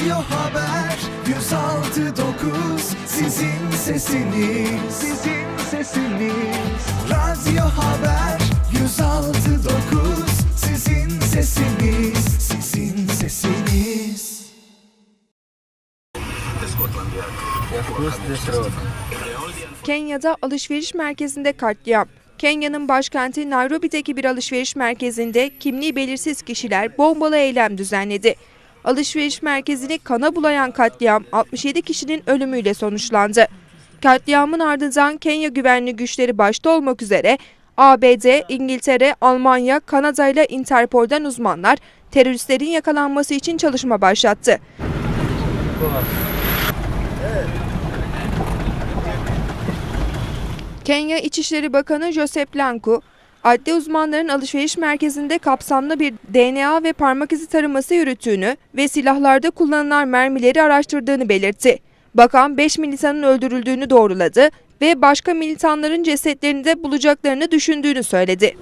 Radyo Haber 106.9 Sizin sesiniz Sizin sesiniz Radyo Haber 106.9 Sizin sesiniz Sizin sesiniz. Kenya'da alışveriş merkezinde katliam. Kenya'nın başkenti Nairobi'deki bir alışveriş merkezinde kimliği belirsiz kişiler bombalı eylem düzenledi. Alışveriş merkezini kana bulayan katliam 67 kişinin ölümüyle sonuçlandı. Katliamın ardından Kenya güvenli güçleri başta olmak üzere ABD, İngiltere, Almanya, Kanada ile Interpol'den uzmanlar teröristlerin yakalanması için çalışma başlattı. Kenya İçişleri Bakanı Joseph Lanku, adli uzmanların alışveriş merkezinde kapsamlı bir DNA ve parmak izi taraması yürüttüğünü ve silahlarda kullanılan mermileri araştırdığını belirtti. Bakan 5 militanın öldürüldüğünü doğruladı ve başka militanların cesetlerini de bulacaklarını düşündüğünü söyledi.